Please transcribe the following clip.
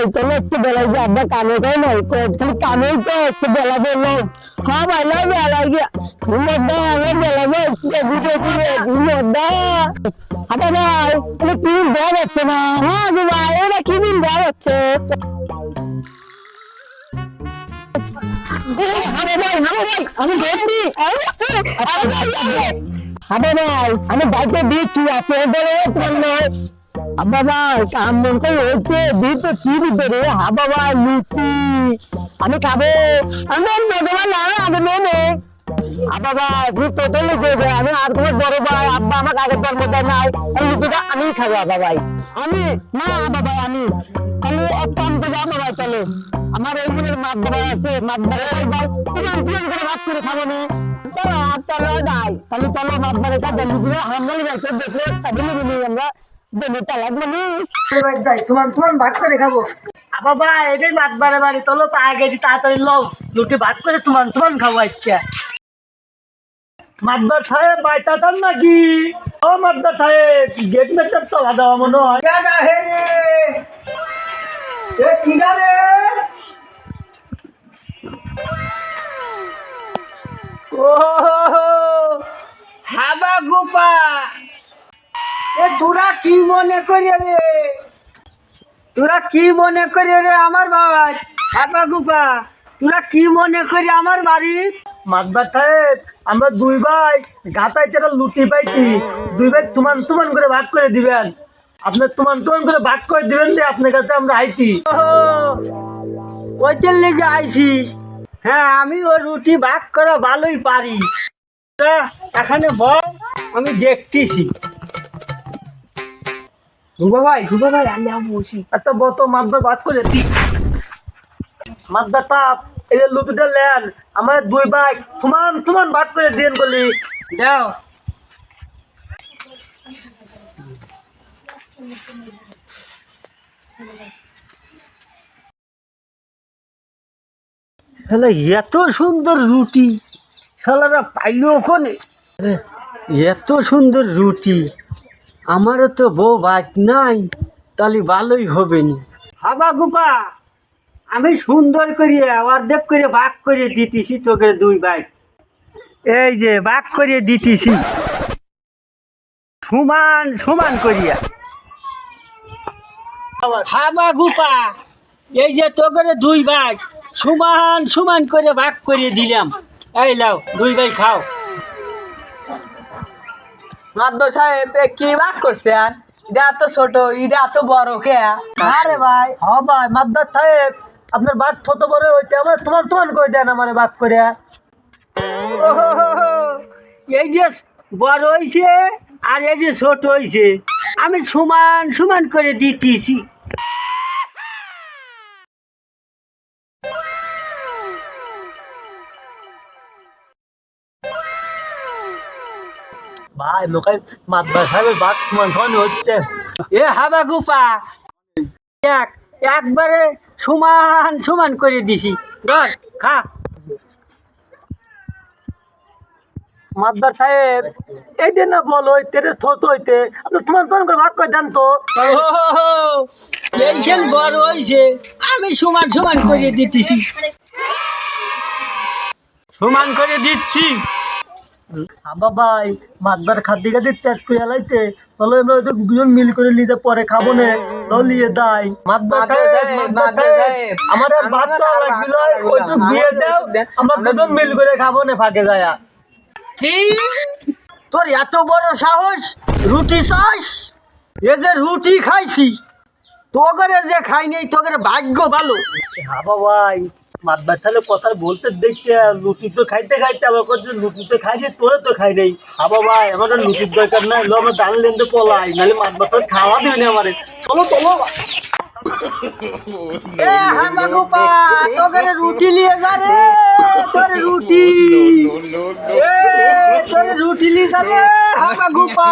একটু গিয়ে আব্বা নাই তো একটু বেলা হ্যাঁ বেলা গিয়া ঘুমোদ্দা আমার বেলা ঘুমোদ্দা আচ্ছা ভাই কি দেওয়া যাচ্ছে না? হ্যাঁ ভাই কি দেওয়া যাচ্ছে আরে ভাই আমি আমি বাইকে দিচ্ছি, আপনি বলে তোমার কি দিতে রে হাবা ভাই লুচি। আমি খাব। আমি ভগবান না আগে নেই। আব্বা তোদের লিখে দে আমি আর তোমার বড় ভাই, আব্বা আমাকে আগের বার মধ্যে নাই। এই লুচিটা আমি খাব আব্বা ভাই আমি? না আব্বা ভাই আমি। তাহলে এক কাম তো যাব ভাই তাহলে আমার এই মনের মাছ ধরা আছে মাছ ধরা ভাই তোমার তোমার করে ভাত করে খাব না। চলো চলো নাই তাহলে চলো মাছ ধরে আমরা দেখলে আমরা। বেনে তালাক মানুষ তোমার তোমার ভাগ করে খাব। বাবা এটাই মাছ বারে বারে চলো পায়ে গেছি তাড়াতাড়ি লও। লুটি ভাত করে তোমার তোমার খাব ইচ্ছা মাতবার খায় বাইতা নাকি? ও মাতবার খায় গেট মেটার তলা দেওয়া মনে হয়। রে? এ রে? ও হাবা গোপা। এ তোরা কি মনে করে রে? তোরা কি মনে করে রে আমার বাবা হাবা গোপা তোরা কি মনে করি আমার বাড়ি? মাতবার খায় আমরা দুই ভাই গাতায় চেরা লুটি পাইছি। দুই ভাই তুমান তুমান করে ভাগ করে দিবেন। আপনার তুমান তুমান করে ভাগ করে দিবেন যে আপনার কাছে আমরা আইছি। ওইটার লেগে আইছিস? হ্যাঁ আমি ও রুটি ভাগ করা ভালোই পারি। এখানে বল আমি দেখতেছি। রুবা ভাই রুবা ভাই, আমি আমি বসি। একটা বত বাদ করে দি। তাপ, এই আমার দুই ভাই তুমান তুমান বাদ করে দিন বলি দাও। এত সুন্দর রুটি। শালারা পাইলো ওখানে। এত সুন্দর রুটি। আমারও তো বউ ভাত নাই, তাহলে ভালোই হবে নি। হাবা গুপা, আমি সুন্দর করিয়া অর্ধেক করে ভাগ করে দিতেছি তোকে দুই ভাই এই যে, ভাগ করে দিতেছি। সমান সমান করিয়া। হাবা গুপা, এই যে তোকে দুই ভাই সমান সমান করে ভাগ করে দিলাম। এই লাও দুই ভাই খাও। মাদ্দ সাহেব এ কি বাক আর? এটা এত ছোট এটা এত বড় কে? আরে ভাই। হ ভাই মাদ্দ সাহেব আপনার বাদ ছোট বড় হইতে আমার তোমার তোমার কই দেন আমার বাদ করে এই যে বড় হইছে আর এই যে ছোট হইছে। আমি সমান সমান করে দিতেছি। ভাই হচ্ছে। এ হাবা গুপা এক একবারে সমান সমান করে দিছি। ধর, খা। মাদ্দার সাহেব এই যে না বলো তেরে ছোট হইতে, আপনি তোমার তোমার করে ভাগ করে দেন তো। টেনশন বড় আমি সমান সমান করে দিতেছি। সমান করে দিচ্ছি। আবা ভাই মাদ্দার খাদ্য খাদ্য ত্যাগ করে লাইতে। তাহলে আমরা দুজন মিল করে নিতে পরে খাব না দাই। আমার ভাত লাগছিল দিয়ে দাও আমরা দুজন মিল করে খাব ফাঁকে যায়। কি? তোর এত বড় সাহস রুটি চাস? খাইছি তোগরে যে খাই নেই তোগরে ভাগ্য ভালো। হাবা ভাই মাদ্দার তাহলে কথা বলতে দেখতে লুচি তো খাইতে খাইতে আবার করছে লুচি তো খাইছি তোরে তো খাই নেই। হাবা ভাই আমার লুচির দরকার নাই লো আমরা দান লেনতে পলাই নাহলে মাদ্দার খাওয়া দিবে না আমারে। চলো চলো। রুটি নিয়ে যা রে তোর রুটি। তোর রুটি নিয়ে যা রে হামা গোপা